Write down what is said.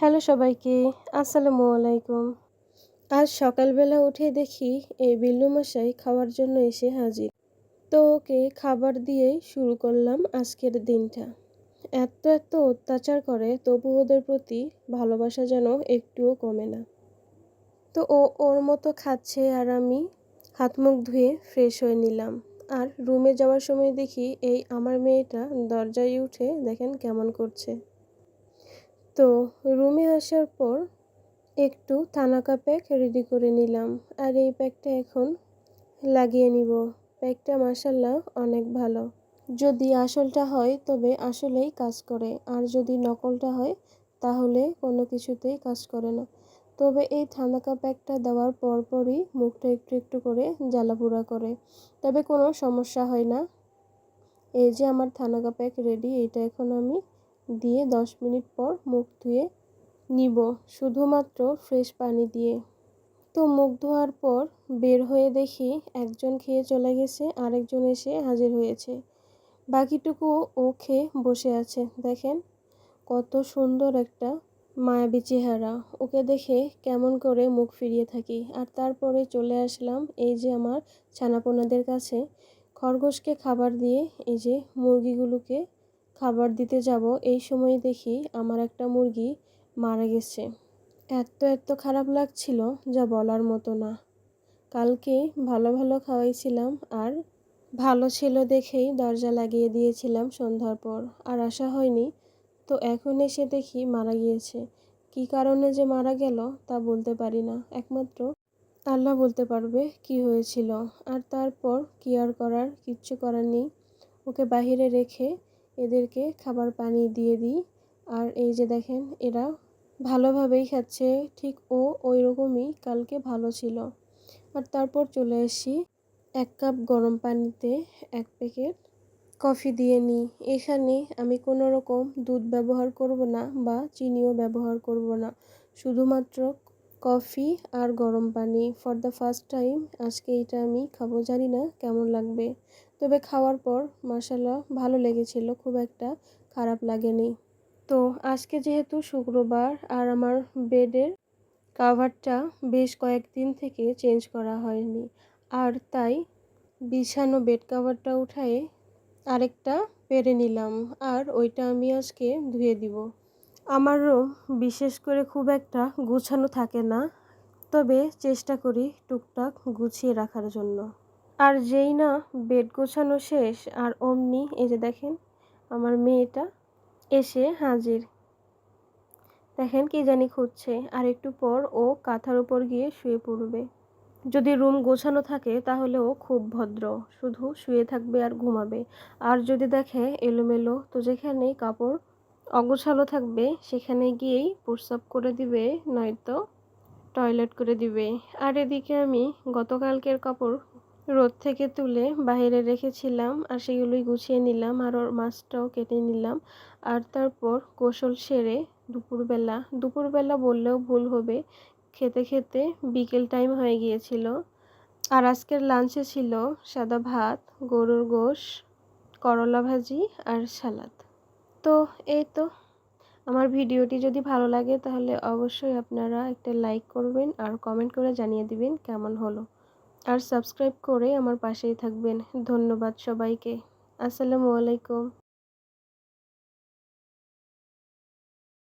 Hello সবাইকে, আসসালামু আলাইকুম। আজ সকালবেলা উঠে দেখি এই বিল্লু মশাই খাওয়ার জন্য এসে হাজির। তো ওকে খাবার দিয়েই শুরু করলাম আজকের দিনটা। এত এত অত্যাচার করে, তবু ওদের প্রতি ভালোবাসা যেন একটুও কমে না। তো ও ওর মতো খাচ্ছে আর আমি হাত মুখ ধুয়ে ফ্রেশ হয়ে নিলাম। আর রুমে যাওয়ার সময় দেখি এই আমার মেয়েটা দরজায় উঠে দেখেন কেমন করছে। তো রুমে আসার পর একটু থানাকা প্যাক রেডি করে নিলাম আর এই প্যাকটা এখন লাগিয়ে নিব। প্যাকটা মাসাল্লাহ অনেক ভালো। যদি আসলটা হয় তবে আসলেই কাজ করে, আর যদি নকলটা হয় তাহলে কোনো কিছুতেই কাজ করে না। তবে এই থানাকা প্যাকটা দেওয়ার পরপরই মুখটা একটু একটু করে জ্বালাপোড়া করে। তবে কোনো সমস্যা হয় না। এই যে আমার থানাকা প্যাক রেডি, এটা এখন আমি দিয়ে দশ মিনিট পর মুখ ধুয়ে নিব, শুধুমাত্র ফ্রেশ পানি দিয়ে। তো মুখ ধোয়ার পর বের হয়ে দেখি একজন খেয়ে চলে গেছে, আরেকজন এসে হাজির হয়েছে। বাকিটুকু ও খেয়ে বসে আছে, দেখেন কত সুন্দর একটা মায়াবী চেহারা। ওকে দেখে কেমন করে মুখ ফিরিয়ে থাকি। আর তারপরে চলে আসলাম এই যে আমার ছানাপোনাদের কাছে। খরগোশকে খাবার দিয়ে এই যে মুরগিগুলোকে খাবার দিতে যাব, এই সময় দেখি আমার একটা মুরগি মারা গেছে। এত এত খারাপ লাগছিল যা বলার মতো না। কালকে ভালো ভালো খাওয়াইছিলাম আর ভালো ছিল দেখেই দরজা লাগিয়ে দিয়েছিলাম সন্ধ্যার পর। আর আসা হয়নি, তো এখন এসে দেখি মারা গিয়েছে। কি কারণে যে মারা গেল তা বলতে পারি না। একমাত্র আল্লাহ বলতে পারবে কি হয়েছিল। আর তারপর কি আর করার, কিচ্ছু করার নেই। ওকে বাহিরে রেখে এদেরকে খাবার পানি দিয়ে দিই। আর এই যে দেখেন, এরা ভালোভাবেই খাচ্ছে। ঠিক ও ওই রকমই কালকে ভালো ছিল। আর তারপর চলে আসি এক কাপ গরম পানিতে এক প্যাকেট কফি দিয়ে নিই। এখানে আমি কোনো রকম দুধ ব্যবহার করব না বা চিনিও ব্যবহার করব না। শুধুমাত্র কফি আর গরম পানি ফর দ্য ফার্স্ট টাইম আজকে এটা আমি খাব, জানি না কেমন লাগবে। তবে খাওয়ার পর মাসাল্লাহ ভালো লেগেছিল, খুব একটা খারাপ লাগেনি। তো আজকে যেহেতু শুক্রবার, আর আমার বেডের কাভারটা বেশ কয়েকদিন থেকে চেঞ্জ করা হয়নি, আর তাই বিছানো বেড কাভারটা উঠায়ে আরেকটা পেরে নিলাম, আর ওইটা আমি আজকে ধুয়ে দিব। আমার রুম বিশেষ করে খুব একটা গুছানো থাকে না, তবে চেষ্টা করি টুকটাক গুছিয়ে রাখার জন্য। আর যেই না বেড গোছানো শেষ, আর অমনি এই যে দেখেন আমার মেয়েটা এসে হাজির। দেখেন কি জানি খুঁজছে, আর একটু পর ও কাঁথার উপর গিয়ে শুয়ে পড়বে। যদি রুম গোছানো থাকে তাহলে ও খুব ভদ্র, শুধু শুয়ে থাকবে আর ঘুমাবে। আর যদি দেখে এলোমেলো, তো যেখানেই কাপড় অগোছালো থাকবে, সেখানে গিয়েই প্রস্রাব করে দিবে, নয়তো টয়লেট করে দিবে। আর এদিকে আমি গতকালকের কাপড় রোদ থেকে তুলে বাইরে রেখেছিলাম, আর সেগুলোই গুছিয়ে নিলাম, আর ওর মাছটাও কেটে নিলাম। আর তারপর গোসল সেরে দুপুরবেলা দুপুরবেলা বললেও ভুল হবে, খেতে খেতে বিকেল টাইম হয়ে গিয়েছিল। আর আজকের লাঞ্চে ছিল সাদা ভাত, গরুর গোশ, করলা ভাজি আর সালাদ। তো এই তো। আমার ভিডিওটি যদি ভালো লাগে তাহলে অবশ্যই আপনারা একটা লাইক করবেন আর কমেন্ট করে জানিয়ে দিবেন কেমন হলো। আর সাবস্ক্রাইব করে আমার পাশেই থাকবেন। ধন্যবাদ সবাইকে। আসসালামু আলাইকুম।